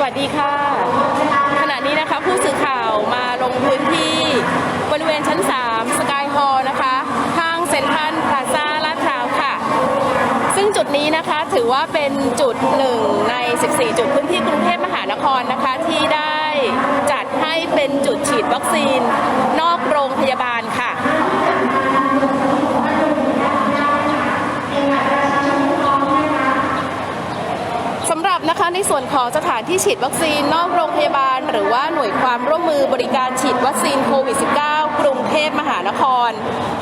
สวัสดีค่ะ ขณะนี้นะคะผู้สื่อข่าวมาลงพื้นที่บริเวณชั้น 3 สกายฮอลล์นะคะห้างเซ็นทรัลพลาซ่าลาดพร้าวค่ะ ซึ่งจุดนี้นะคะถือว่าเป็นจุดหนึ่งใน 14 จุดพื้นที่กรุงเทพมหานครนะคะที่ได้จัดให้เป็นจุดฉีดวัคซีน นอกโรงพยาบาลค่ะ สำหรับนะคะในส่วนของสถานที่ฉีดวัคซีนนอกโรงพยาบาล หรือว่าหน่วยความร่วมมือบริการฉีดวัคซีนโควิด -19 กรุงเทพมหานคร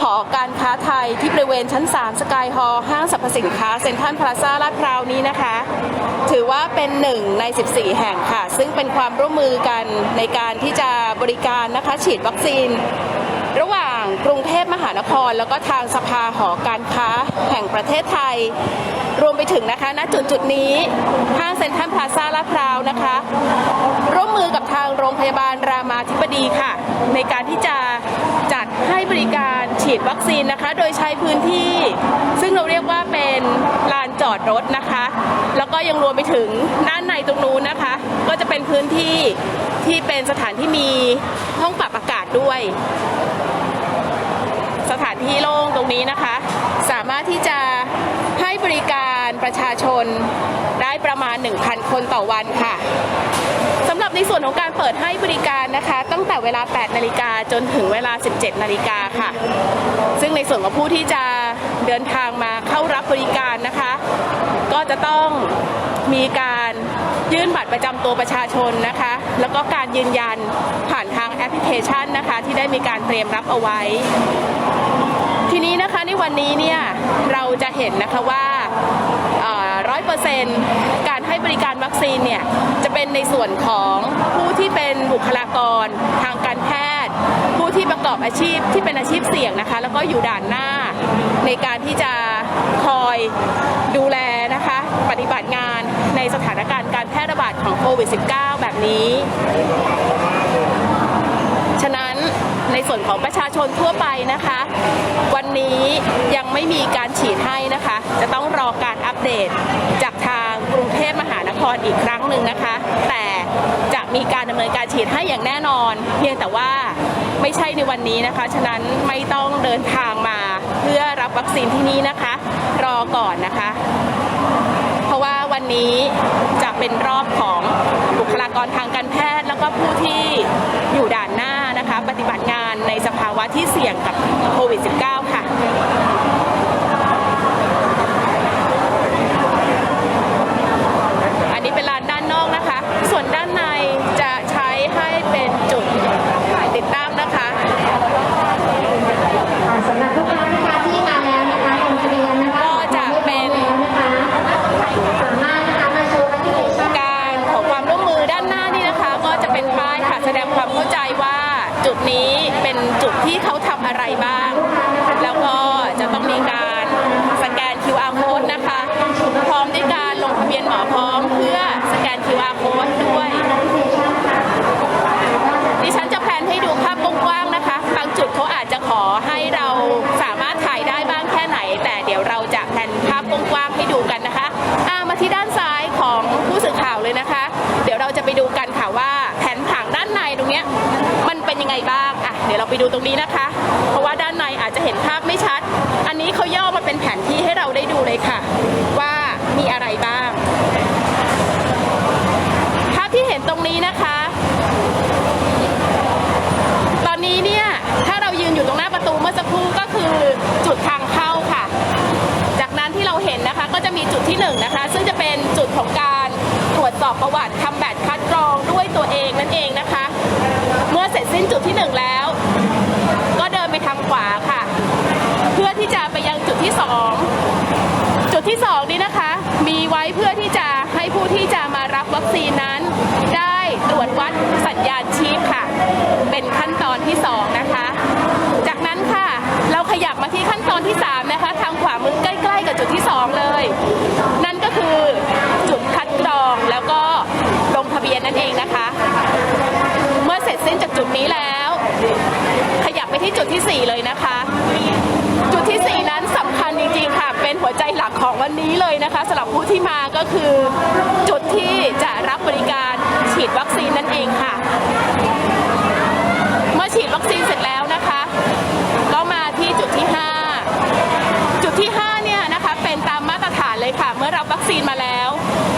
หอการค้าไทยที่บริเวณชั้น 3 สกายฮอลล์ห้างสรรพสินค้าเซ็นทรัลพลาซ่าลาดพร้าวนี้นะคะ ถือว่าเป็นหนึ่งใน 14 แห่งค่ะ ซึ่งเป็นความร่วมมือกันในการที่จะบริการนะคะฉีดวัคซีน ระหว่าง กรุงเทพมหานคร แล้วก็ทางสภาหอการค้าแห่งประเทศไทย รวมไปถึงนะคะณจุดจุดนี้ห้างเซ็นทรัลพลาซ่าลาดพร้าวนะคะ ร่วมมือกับทางโรงพยาบาลรามาธิบดีค่ะ ในการที่จะจัดให้บริการฉีดวัคซีนนะคะ โดยใช้พื้นที่ ซึ่งเราเรียกว่าเป็นลานจอดรถนะคะ แล้วก็ยังรวมไปถึงด้านในตรงนู้นนะคะ ก็จะเป็นพื้นที่ที่เป็นสถานที่มีห้องปรับอากาศด้วย ถานที่โล่งตรงนี้นะคะ สามารถที่จะให้บริการประชาชนได้ประมาณ 1,000 คนต่อวันค่ะสำหรับในส่วนของการเปิดให้บริการนะคะ ตั้งแต่เวลา 8 นาฬิกาจนถึงเวลา 17 นาฬิกาค่ะ ซึ่งในส่วนของผู้ที่จะเดินทางมาเข้ารับบริการนะคะ ก็จะต้องมีการ ยื่นบัตรประจำตัวประชาชนนะคะ แล้วก็การยืนยันผ่านทางแอปพลิเคชันนะคะ ที่ได้มีการเตรียมรับเอาไว้ ทีนี้นะคะในวันนี้เนี่ยเราจะเห็นนะคะว่าร้อยเปอร์เซ็นต์การให้บริการวัคซีนเนี่ยจะเป็นในส่วนของผู้ที่เป็นบุคลากรทางการแพทย์ ผู้ที่ประกอบอาชีพที่เป็นอาชีพเสี่ยงนะคะ แล้วก็อยู่ด่านหน้าในการที่จะคอยดูแล นะคะปฏิบัติงานในสถานการณ์การแพร่ระบาดของโควิด -19 แบบนี้ ฉะนั้นในส่วนของประชาชนทั่วไปนะคะ วันนี้ยังไม่มีการฉีดให้นะคะ จะต้องรอการอัปเดตจากทางกรุงเทพมหานครอีกครั้งหนึ่งนะคะ แต่จะมีการดำเนินการฉีดให้อย่างแน่นอน เพียงแต่ว่าไม่ใช่ในวันนี้นะคะ ฉะนั้นไม่ต้องเดินทางมาเพื่อรับวัคซีนที่นี่นะคะ รอก่อนนะคะ เพราะว่าวันนี้จะเป็นรอบของบุคลากรทางการแพทย์ แล้วก็ผู้ที่อยู่ด่านหน้านะคะ ปฏิบัติงานในสภาวะที่เสี่ยงกับโควิด -19 ค่ะ อันนี้เป็นลานด้านนอกนะคะ ส่วนด้านในจะใช้ให้เป็นจุดติดตั้งนะคะ ค่ะสำหรับลูกค้านะคะที่มาแล้วนะคะลงทะเบียนนะคะ ก็จะเป็น แล้วนะคะสามารถนะคะมาโชว์แอปพลิเคชัน การขอความร่วมมือ ด้านหน้านี่นะคะก็จะเป็นป้ายค่ะแสดงความเข้าใจว่าจุดนี้เป็นจุดที่เขาทำอะไรบ้าง แล้วก็จะต้องมีการสแกน QR code นะคะ พร้อมด้วยการลงทะเบียนหมอพร้อมเพื่อสแกน QR code ด้วย ดิฉันจะแพนให้ดูภาพกว้างๆนะคะ บางจุดเขาอาจจะขอให้เราสามารถถ่ายได้บ้างแค่ไหน แต่เดี๋ยวเราจะแพนภาพกว้าง ยังไงบ้างอะเดี๋ยวเราไปดูตรงนี้นะคะ เพราะว่าด้านในอาจจะเห็นภาพไม่ชัด อันนี้เขาย่อมาเป็นแผนที่ให้เราได้ดูเลยค่ะ ว่ามีอะไรบ้าง ภาพที่เห็นตรงนี้นะคะ ตอนนี้เนี่ยถ้าเรายืนอยู่ตรงหน้าประตูเมื่อสักครู่ก็คือจุดทางเข้าค่ะ จากนั้นที่เราเห็นนะคะก็จะมีจุดที่หนึ่งนะคะ ซึ่งจะเป็นจุดของการ วจสอบประวัติทำแบบคัดกรองด้วยตัวเองนั่นเองนะคะ เมื่อเสร็จสิ้นจุดที่หนึ่งแล้ว ก็เดินไปทางขวาค่ะ เพื่อที่จะไปยังจุดที่สองจุดที่สองนี้นะคะ มีไว้เพื่อที่จะให้ผู้ที่จะมารับวัคซีนนั้น ได้ตรวจวัดสัญญาณชีพค่ะ ที่ 4 เลยนะคะ จุดที่ 4 นั้นสำคัญจริงๆค่ะ เป็นหัวใจหลักของวันนี้เลยนะคะสำหรับผู้ที่มาก็คือจุดที่จะรับบริการฉีดวัคซีนนั่นเองค่ะ เมื่อฉีดวัคซีนเสร็จแล้วนะคะ ก็มาที่จุดที่ 5 จุดที่ 5 เนี่ยนะคะ เป็นตามมาตรฐานเลยค่ะ เมื่อรับวัคซีนมาแล้ว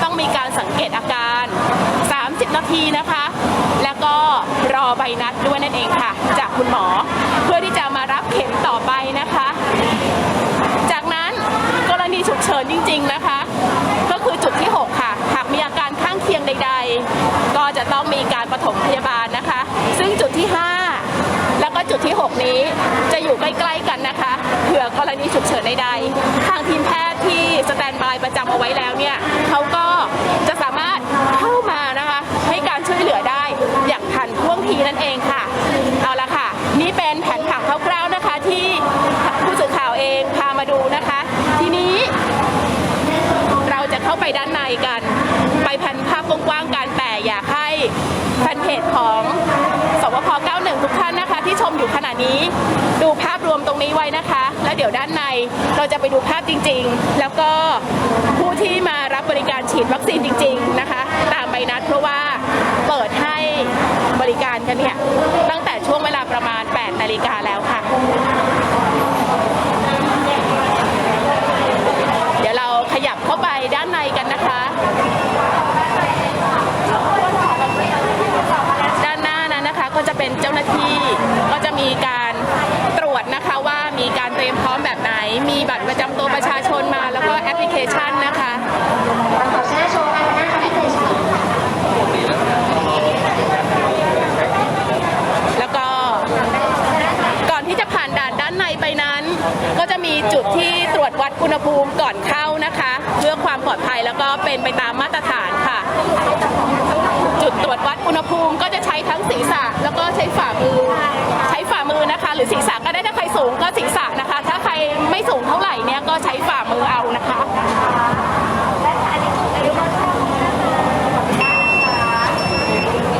ต้องมีการสังเกตอาการ 30 นาทีนะคะ แล้วก็รอใบนัดด้วยนั่นเองค่ะ จากคุณหมอ จริงนะคะ ก็คือจุดที่ 6 ค่ะ หากมีอาการข้างเคียงใด ๆ ก็จะต้องมีการปฐมพยาบาลนะคะ ซึ่งจุดที่ 5 แล้วก็จุดที่ 6 นี้จะอยู่ใกล้ๆกันนะคะเผื่อกรณีฉุกเฉินใดๆทางทีมแพทย์ที่สแตนบายประจำเอาไว้แล้วเนี่ยเขาก็จะสามารถเข้ามานะคะ ให้การช่วยเหลือได้อย่างทันท่วงทีนั่นเองค่ะ ด้านในกัน ไปพันภาพกว้างๆกันแต่อยากให้แฟนเพจของสวพ 91 ทุกท่านนะคะ ที่ชมอยู่ขณะนี้ ดูภาพรวมตรงนี้ไว้นะคะ แล้วเดี๋ยวด้านในเราจะไปดูภาพจริง ๆ แล้วก็ผู้ที่มารับบริการฉีดวัคซีนจริง ๆ นะคะ ตามใบนัดเพราะว่าเปิดให้บริการกันเนี่ยตั้งแต่ช่วงเวลาประมาณ 8 นาฬิกาแล้วค่ะ เดี๋ยวเราขยับเข้าไปด้านในกันนะคะ ด้านหน้านั้นนะคะก็จะเป็นเจ้าหน้าที่ก็จะมีการตรวจนะคะว่ามีการเตรียมพร้อมแบบไหน มีบัตรประจำตัวประชาชนมาแล้วก็แอปพลิเคชันนะคะ ขอแช่โชว์กันนะคะที่เคยใช้ แล้วก็ก่อนที่จะผ่านด่านด้านในไปนั้น ก็จะมีจุดที่ตรวจวัดอุ ณหภูมิก่อนเข้านะคะ เพื่อความปลอดภัยแล้วก็เป็นไปตามมาตรฐานค่ะ จุดตรวจวัดอุณหภูมิก็จะใช้ทั้งศีรษะ แล้วก็ใช้ฝ่ามือ ใช้ฝ่ามือนะคะ หรือศีรษะก็ได้ถ้าใครสูงก็ศีรษะนะคะ ถ้าใครไม่สูงเท่าไหร่เนี่ยก็ใช้ฝ่ามือเอานะคะ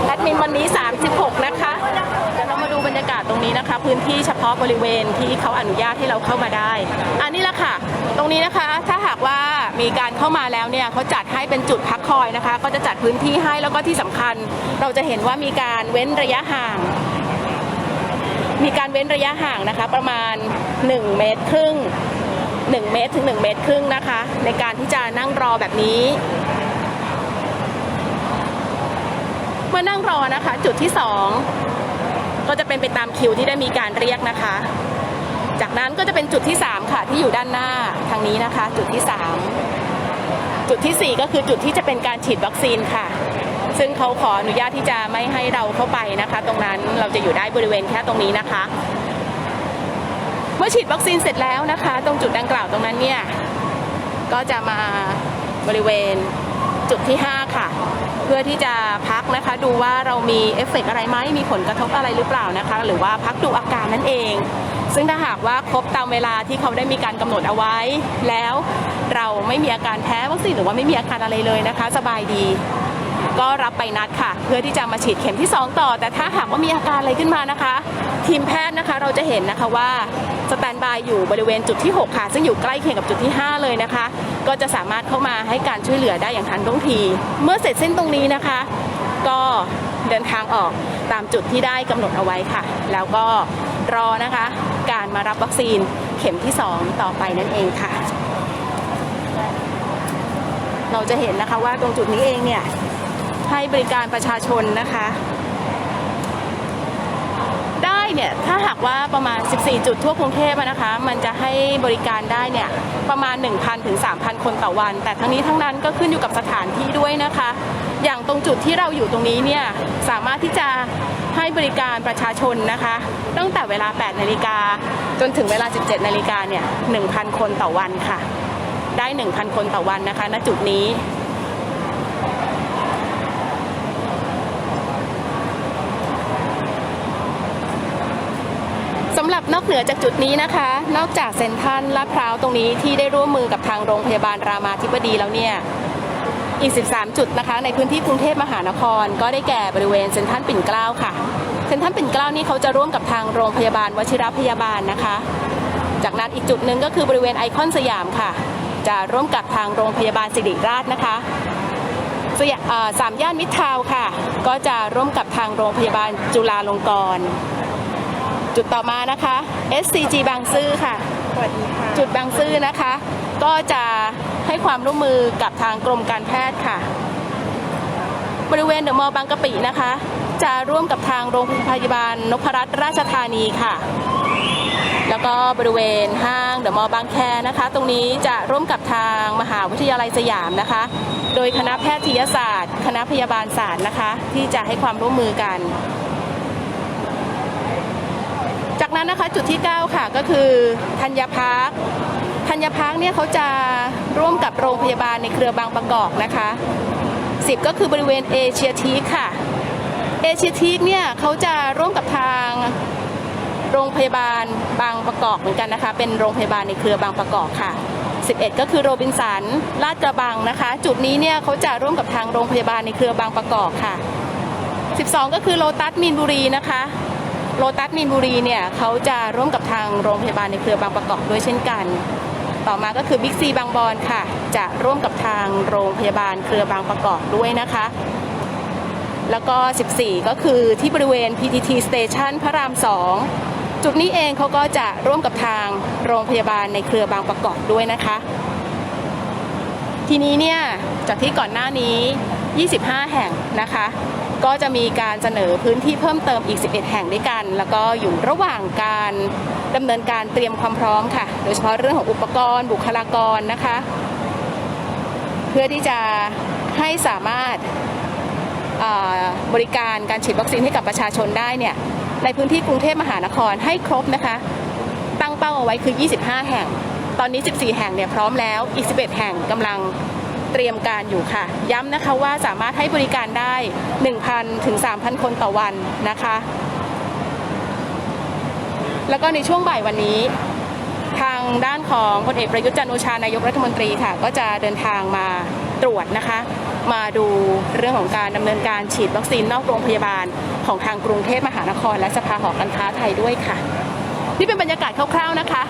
แอดมินวันนี้ 36 นะคะเดี๋ยวเรามาดูบรรยากาศตรงนี้นะคะ พื้นที่เฉพาะบริเวณที่เขาอนุญาตให้เราเข้ามาได้ อันนี้ละ ตรงนี้นะคะถ้าหากว่ามีการเข้ามาแล้วเนี่ยเขาจัดให้เป็นจุดพักคอยนะคะ ก็จะจัดพื้นที่ให้แล้วก็ที่สำคัญ เราจะเห็นว่ามีการเว้นระยะห่าง มีการเว้นระยะห่างนะคะ ประมาณ 1 เมตรครึ่ง 1 เมตรถึง 1 เมตรครึ่งนะคะ ในการที่จะนั่งรอแบบนี้เมื่อนั่งรอนะคะ จุดที่ 2 ก็จะเป็นไปตามคิวที่ได้มีการเรียกนะคะ จากนั้นก็จะเป็นจุดที่ 3 ค่ะที่อยู่ด้านหน้าทางนี้นะคะ จุดที่ 3 จุดทีสี่ 4 ก็คือจุดที่จะเป็นการฉีดวัคซีนค่ะ ซึ่งเขาขออนุญาตที่จะไม่ให้เราเข้าไปนะคะ ตรงนั้นเราจะอยู่ได้บริเวณแค่ตรงนี้นะคะ เมื่อฉีดวัคซีนเสร็จแล้วนะคะ ตรงจุดดังกล่าวตรงนั้นเนี่ยก็จะมาบริเวณจุดที่ 5 ค่ะ เพื่อที่จะพักนะคะ ดูว่าเรามีเอฟเฟกต์อะไรไหมมีผลกระทบอะไรหรือเปล่านะคะ หรือว่าพักดูอาการนั่นเอง ซึ่งถ้าหากว่าครบตามเวลาที่เขาได้มีการกำหนดเอาไว้ แล้วเราไม่มีอาการแพ้วัคซีนหรือว่าไม่มีอาการอะไรเลยนะคะ สบายดี ก็รับไปนัดค่ะ เพื่อที่จะมาฉีดเข็มที่ 2 ต่อ แต่ถ้าหากว่ามีอาการอะไรขึ้นมานะคะ ทีมแพทย์นะคะเราจะเห็นนะคะว่าสแตนบายอยู่บริเวณจุดที่ 6 ค่ะ ซึ่งอยู่ใกล้เคียงกับจุดที่ 5 เลยนะคะ ก็จะสามารถเข้ามาให้การช่วยเหลือได้อย่างทันท่วงที เมื่อเสร็จสิ้นตรงนี้นะคะ ก็เดินทางออกตามจุดที่ได้กำหนดเอาไว้ค่ะ แล้วก็รอนะคะ การมารับวัคซีนเข็มที่ 2 ต่อไปนั่นเองค่ะ เราจะเห็นนะคะว่าตรงจุดนี้เองเนี่ยให้บริการประชาชนนะคะ ได้เนี่ยถ้าหากว่าประมาณ 14 จุดทั่วกรุงเทพนะคะ มันจะให้บริการได้เนี่ยประมาณ 1,000ถึง3,000 คนต่อวัน แต่ทั้งนี้ทั้งนั้นก็ขึ้นอยู่กับสถานที่ด้วยนะคะ อย่างตรงจุดที่เราอยู่ตรงนี้เนี่ยสามารถที่จะ ให้บริการประชาชนนะคะ ตั้งแต่เวลา 8 นาฬิกาจนถึงเวลา 17 นาฬิกาเนี่ย 1,000 คนต่อวันค่ะ ได้ 1,000 คนต่อวันนะคะ ณ จุดนี้สำหรับนอกเหนือจากจุดนี้นะคะ นอกจากเซนทรัลลาดพร้าวตรงนี้ที่ได้ร่วมมือกับทางโรงพยาบาลรามาธิบดีแล้วเนี่ย อีก 13 จุดนะคะ ในพื้นที่กรุงเทพมหานคร ก็ได้แก่บริเวณเซ็นทรัลปิ่นเกล้าค่ะ เซ็นทรัลปิ่นเกล้านี่เขาจะร่วมกับทางโรงพยาบาลวชิรพยาบาลนะคะ จากนั้นอีกจุดหนึ่งก็คือบริเวณไอคอนสยามค่ะ จะร่วมกับทางโรงพยาบาลสิริราชนะคะสยามเอ่อสามย่านมิตรทาวน์ค่ะ ก็จะร่วมกับทางโรงพยาบาลจุฬาลงกรณ์จุดต่อมานะคะ SCG บางซื่อค่ะ จุดบางซื่อนะคะ ก็จะ ให้ความร่วมมือกับทางกรมการแพทย์ค่ะ บริเวณเดอะมอลล์บางกะปินะคะ จะร่วมกับทางโรงพยาบาลนพรัตน์ราชธานีค่ะ แล้วก็บริเวณห้างเดอะมอลล์บางแคนะคะ ตรงนี้จะร่วมกับทางมหาวิทยาลัยสยามนะคะ โดยคณะแพทยศาสตร์ คณะพยาบาลศาสตร์นะคะ ที่จะให้ความร่วมมือกัน จากนั้นนะคะจุดที่ 9 ค่ะก็คือธัญพาร์คธัญพาร์คเนี่ยเขาจะร่วมกับโรงพยาบาลในเครือบางประกอบนะคะ 10 ก็คือบริเวณเอเชียทีคค่ะเอเชียทีคเนี่ยเขาจะร่วมกับทางโรงพยาบาลบางประกอบเหมือนกันนะคะ เป็นโรงพยาบาลในเครือบางประกอบค่ะ 11 ก็คือโรบินสันลาดกระบังนะคะ จุดนี้เนี่ยเขาจะร่วมกับทางโรงพยาบาลในเครือบางประกอบค่ะ 12 ก็คือโลตัสมีนบุรีนะคะ โลตัสมีนบุรีเนี่ยเขาจะร่วมกับทางโรงพยาบาลในเครือบางประกอบด้วยเช่นกัน ต่อมาก็คือบิ๊กซีบางบอนค่ะ จะร่วมกับทางโรงพยาบาลเครือบางประกอบด้วยนะคะ แล้วก็ 14 ก็คือที่บริเวณ PTT Station พระราม 2 จุดนี้เองเขาก็จะร่วมกับทางโรงพยาบาลในเครือบางประกอบด้วยนะคะ ทีนี้เนี่ยจากที่ก่อนหน้านี้ 25 แห่งนะคะ ก็จะมีการเสนอพื้นที่เพิ่มเติมอีก 11 แห่งด้วยกัน แล้วก็อยู่ระหว่างการดำเนินการเตรียมความพร้อมค่ะ โดยเฉพาะเรื่องของอุปกรณ์ บุคลากรนะคะ เพื่อที่จะให้สามารถบริการการฉีดวัคซีนให้กับประชาชนได้เนี่ยในพื้นที่กรุงเทพมหานครให้ครบนะคะ ตั้งเป้าเอาไว้คือ 25 แห่ง ตอนนี้ 14 แห่งเนี่ยพร้อมแล้วอีก 11 แห่งกำลัง เตรียมการอยู่ค่ะ ย้ำนะคะว่าสามารถให้บริการได้ 1,000 ถึง 3,000 คนต่อวันนะคะ แล้วก็ในช่วงบ่ายวันนี้ ทางด้านของพลเอกประยุทธ์จันโอชานายกรัฐมนตรีค่ะ ก็จะเดินทางมาตรวจนะคะ มาดูเรื่องของการดำเนินการฉีดวัคซีนนอกโรงพยาบาลของทางกรุงเทพมหานคร และสภาหอการค้าไทยด้วยค่ะ นี่เป็นบรรยากาศคร่าวๆนะคะ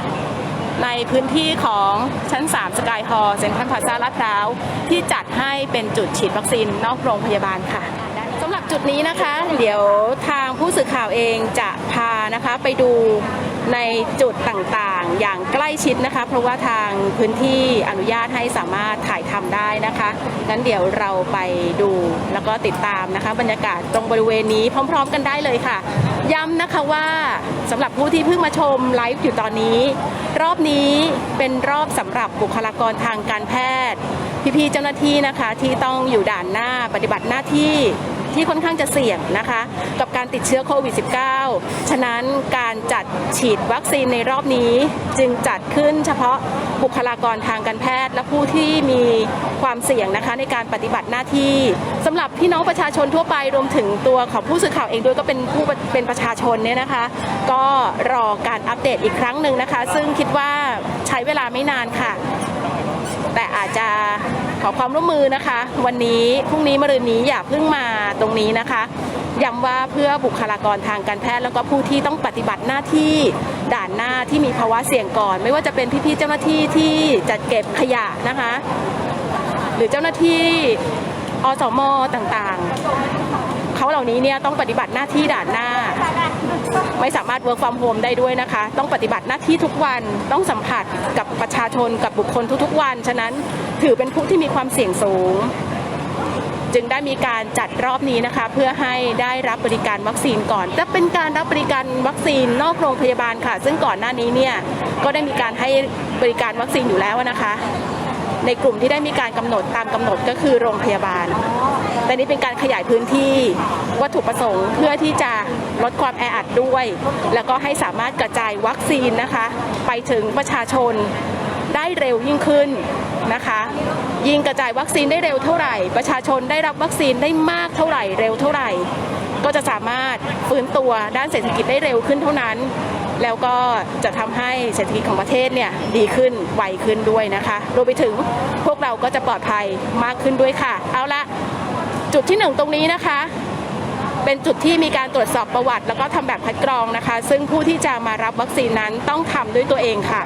ในพื้นที่ของชั้น 3 สกายฮอลล์เซ็นทรัลพลาซาลาดพร้าว ที่จัดให้เป็นจุดฉีดวัคซีนนอกโรงพยาบาลค่ะสำหรับจุดนี้นะคะ เดี๋ยวทางผู้สื่อข่าวเองจะพานะคะไปดู ในจุดต่างๆ อย่างใกล้ชิดนะคะ เพราะว่าทางพื้นที่อนุญาตให้สามารถถ่ายทำได้นะคะงั้นเดี๋ยวเราไปดูแล้วก็ติดตามนะคะ บรรยากาศตรงบริเวณนี้พร้อม ๆ กันได้เลยค่ะ ย้ำนะคะว่าสำหรับผู้ที่เพิ่งมาชมไลฟ์อยู่ตอนนี้ รอบนี้เป็นรอบสำหรับบุคลากรทางการแพทย์ พี่ๆเจ้าหน้าที่นะคะที่ต้องอยู่ด่านหน้าปฏิบัติหน้าที่ ที่ค่อนข้างจะเสี่ยงนะคะ กับการติดเชื้อโควิด -19 ฉะนั้นการจัดฉีดวัคซีนในรอบนี้ จึงจัดขึ้นเฉพาะบุคลากรทางการแพทย์ และผู้ที่มีความเสี่ยงนะคะในการปฏิบัติหน้าที่สำหรับพี่น้องประชาชนทั่วไปรวมถึงตัวของผู้สื่อข่าวเองด้วยก็เป็นผู้เป็นประชาชนเนี่ยนะคะ ก็รอการอัปเดตอีกครั้งหนึ่งนะคะ ซึ่งคิดว่าใช้เวลาไม่นานค่ะ แต่อาจจะ ขอความร่วมมือนะคะ วันนี้พรุ่งนี้มะรืนนี้อย่าเพิ่งมาตรงนี้นะคะย้ำว่าเพื่อบุคลากรทางการแพทย์แล้วก็ผู้ที่ต้องปฏิบัติหน้าที่ด่านหน้าที่มีภาวะเสี่ยงก่อน ไม่ว่าจะเป็นพี่ๆเจ้าหน้าที่ที่จัดเก็บขยะนะคะ หรือเจ้าหน้าที่อสมต่างๆ เขาเหล่านี้เนี่ยต้องปฏิบัติหน้าที่ด่านหน้า ไม่สามารถ work from home ได้ด้วยนะคะ ต้องปฏิบัติหน้าที่ทุกวันต้องสัมผัสกับประชาชนกับบุคคลทุกๆวัน ฉะนั้นถือเป็นผู้ที่มีความเสี่ยงสูง จึงได้มีการจัดรอบนี้นะคะ เพื่อให้ได้รับบริการวัคซีนก่อนจะเป็นการรับบริการวัคซีนนอกโรงพยาบาลค่ะ ซึ่งก่อนหน้านี้เนี่ยก็ได้มีการให้บริการวัคซีนอยู่แล้วนะคะ ในกลุ่มที่ได้มีการกำหนดตามกำหนดก็คือโรงพยาบาล แต่นี้เป็นการขยายพื้นที่วัตถุประสงค์เพื่อที่จะลดความแออัดด้วย แล้วก็ให้สามารถกระจายวัคซีนนะคะ ไปถึงประชาชนได้เร็วยิ่งขึ้นนะคะ ยิ่งกระจายวัคซีนได้เร็วเท่าไหร่ ประชาชนได้รับวัคซีนได้มากเท่าไหร่ เร็วเท่าไหร่ ก็จะสามารถฟื้นตัวด้านเศรษฐกิจได้เร็วขึ้นเท่านั้น แล้วก็จะทำให้เศรษฐกิจของประเทศเนี่ยดีขึ้นไวขึ้นด้วยนะคะรวมไปถึงพวกเราก็จะปลอดภัยมากขึ้นด้วยค่ะ เอาละจุดที่หนึ่งตรงนี้นะคะเป็นจุดที่มีการตรวจสอบประวัติ แล้วก็ทำแบบคัดกรองนะคะ ซึ่งผู้ที่จะมารับวัคซีนนั้นต้องทำด้วยตัวเองค่ะ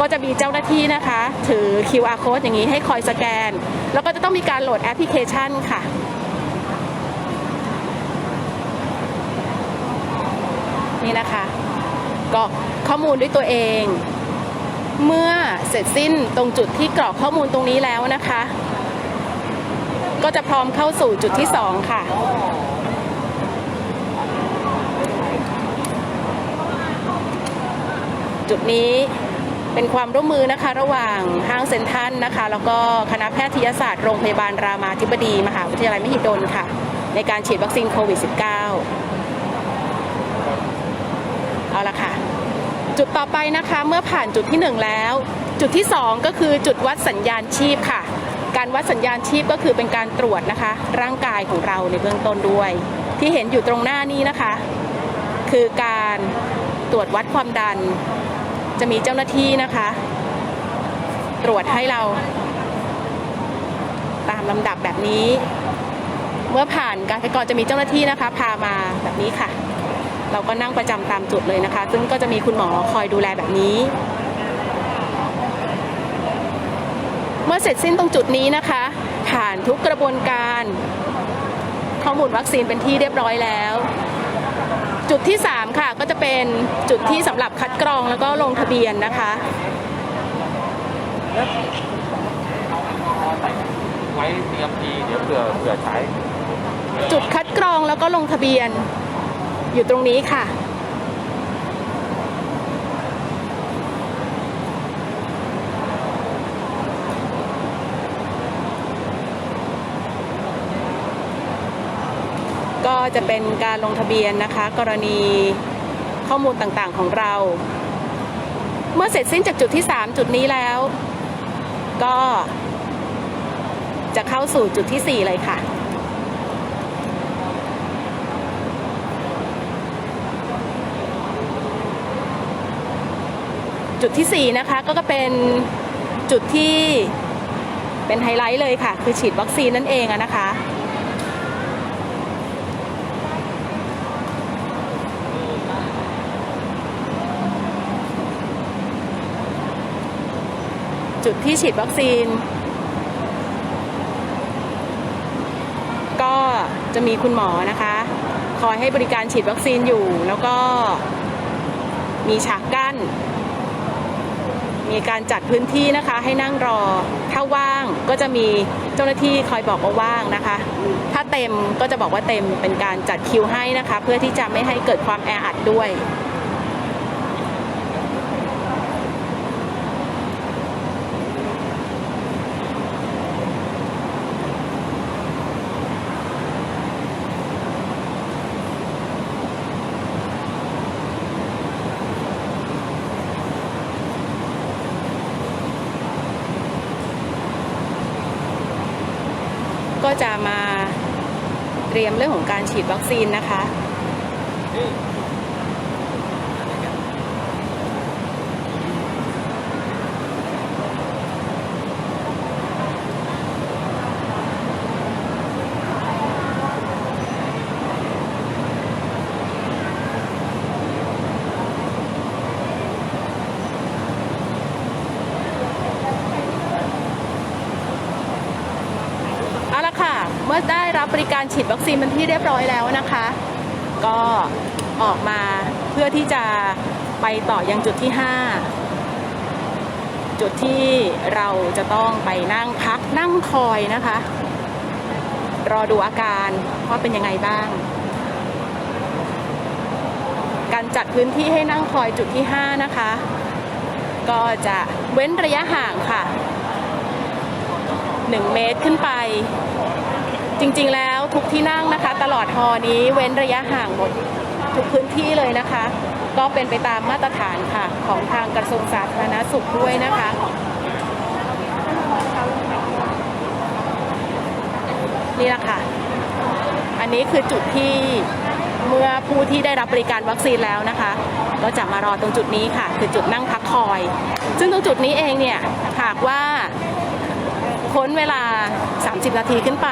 ก็จะมีเจ้าหน้าที่นะคะ ถือ QR code อย่างนี้ให้คอยสแกน แล้วก็จะต้องมีการโหลดแอปพลิเคชันค่ะ นี่นะคะ กรอกข้อมูลด้วยตัวเอง เมื่อเสร็จสิ้นตรงจุดที่กรอกข้อมูลตรงนี้แล้วนะคะ ก็จะพร้อมเข้าสู่จุดที่ 2 ค่ะจุดนี้เป็นความร่วมมือนะคะระหว่างห้างเซ็นทรัลนะคะ แล้วก็คณะแพทยศาสตร์โรงพยาบาลรามาธิบดี มหาวิทยาลัยมหิดลค่ะ ในการฉีดวัคซีนโควิด -19 เอาละค่ะ จุดต่อไปนะคะเมื่อผ่านจุดที่ 1 แล้ว จุดที่ 2 ก็คือจุดวัดสัญญาณชีพค่ะ การวัดสัญญาณชีพก็คือเป็นการตรวจนะคะ ร่างกายของเราในเบื้องต้นด้วย ที่เห็นอยู่ตรงหน้านี้นะคะ คือการตรวจวัดความดัน จะมีเจ้าหน้าที่นะคะ ตรวจให้เรา ตามลำดับแบบนี้ เมื่อผ่านการคัดกรองจะมีเจ้าหน้าที่นะคะ พามาแบบนี้ค่ะ เราก็นั่งประจำตามจุดเลยนะคะ ซึ่งก็จะมีคุณหมอคอยดูแลแบบนี้ เมื่อเสร็จสิ้นตรงจุดนี้นะคะ ผ่านทุกกระบวนการ ข้อมูลวัคซีนเป็นที่เรียบร้อยแล้ว จุดที่ 3 ค่ะก็จะเป็นจุดที่สำหรับคัดกรองแล้วก็ลงทะเบียนนะคะไว้ TMP เดี๋ยวเผื่อเผื่อใช้ จุดคัดกรองแล้วก็ลงทะเบียน อยู่ตรงนี้ค่ะ ก็จะเป็นการลงทะเบียนนะคะ กรณีข้อมูลต่างๆของเรา เมื่อเสร็จสิ้นจากจุดที่ 3 จุดนี้แล้ว ก็จะเข้าสู่จุดที่ 4 เลยค่ะ จุดที่ 4 นะคะก็ก็เป็นจุดที่เป็นไฮไลท์เลยค่ะ คือฉีดวัคซีนนั่นเองนะคะจุดที่ฉีดวัคซีน ก็จะมีคุณหมอนะคะ คอยให้บริการฉีดวัคซีนอยู่ แล้วก็มีฉากกั้น มีการจัดพื้นที่นะคะให้นั่งรอ ถ้าว่างก็จะมีเจ้าหน้าที่คอยบอกว่าว่างนะคะ ถ้าเต็มก็จะบอกว่าเต็มเป็นการจัดคิวให้นะคะ เพื่อที่จะไม่ให้เกิดความแออัดด้วย ก็จะมาเตรียมเรื่องของการฉีดวัคซีนนะคะ เอาละค่ะ เมื่อได้รับบริ การฉีดวัคซีนเป็นที่เรียบร้อยแล้วนะคะ ก็ออกมาเพื่อที่จะไปต่อยังจุดที่ 5 จุดที่เราจะต้องไปนั่งพักนั่งคอยนะคะ รอดูอาการว่าเป็นยังไงบ้าง การจัดพื้นที่ให้นั่งคอยจุดที่ 5 นะคะ ก็จะเว้นระยะห่างค่ะ 1 เมตรขึ้นไป จริงๆ แล้วทุกที่นั่งนะคะ ตลอดฮอนี้เว้นระยะห่างหมดทุกพื้นที่เลยนะคะ ก็เป็นไปตามมาตรฐานค่ะ ของทางกระทรวงสาธารณสุขด้วยนะคะนี่แหละค่ะ อันนี้คือจุดที่เมื่อผู้ที่ได้รับบริการวัคซีนแล้วนะคะ ก็จะมารอตรงจุดนี้ค่ะ คือจุดนั่งพักคอย ซึ่งตรงจุดนี้เองเนี่ยหากว่า พ้นเวลา 30 นาทีขึ้นไป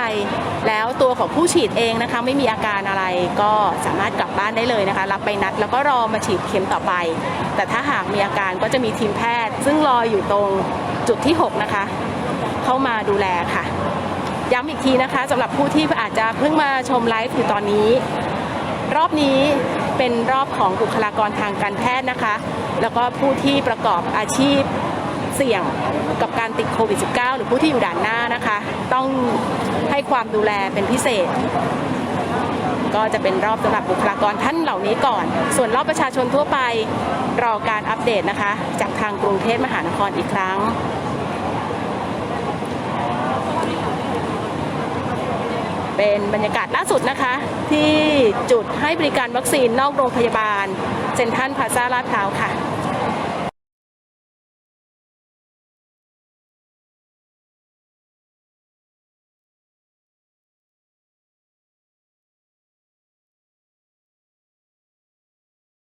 แล้วตัวของผู้ฉีดเองนะคะไม่มีอาการอะไรก็สามารถกลับบ้านได้เลยนะคะ รับไปนัดแล้วก็รอมาฉีดเข็มต่อไป แต่ถ้าหากมีอาการก็จะมีทีมแพทย์ ซึ่งรออยู่ตรงจุดที่ 6 นะคะ เข้ามาดูแลค่ะ ย้ำอีกทีนะคะสำหรับผู้ที่อาจจะเพิ่งมาชมไลฟ์อยู่ตอนนี้ รอบนี้เป็นรอบของบุคลากรทางการแพทย์นะคะ แล้วก็ผู้ที่ประกอบอาชีพเสี่ยง กับการติดโควิด -19 หรือผู้ที่อยู่ด่านหน้านะคะ ต้องให้ความดูแลเป็นพิเศษ ก็จะเป็นรอบสำหรับบุคลากรท่านเหล่านี้ก่อน ส่วนรอบประชาชนทั่วไปรอการอัปเดตนะคะ จากทางกรุงเทพมหานครอีกครั้งเป็นบรรยากาศล่าสุดนะคะ ที่จุดให้บริการวัคซีนนอกโรงพยาบาล เซ็นทรัลพาซาลาดพร้าวค่ะ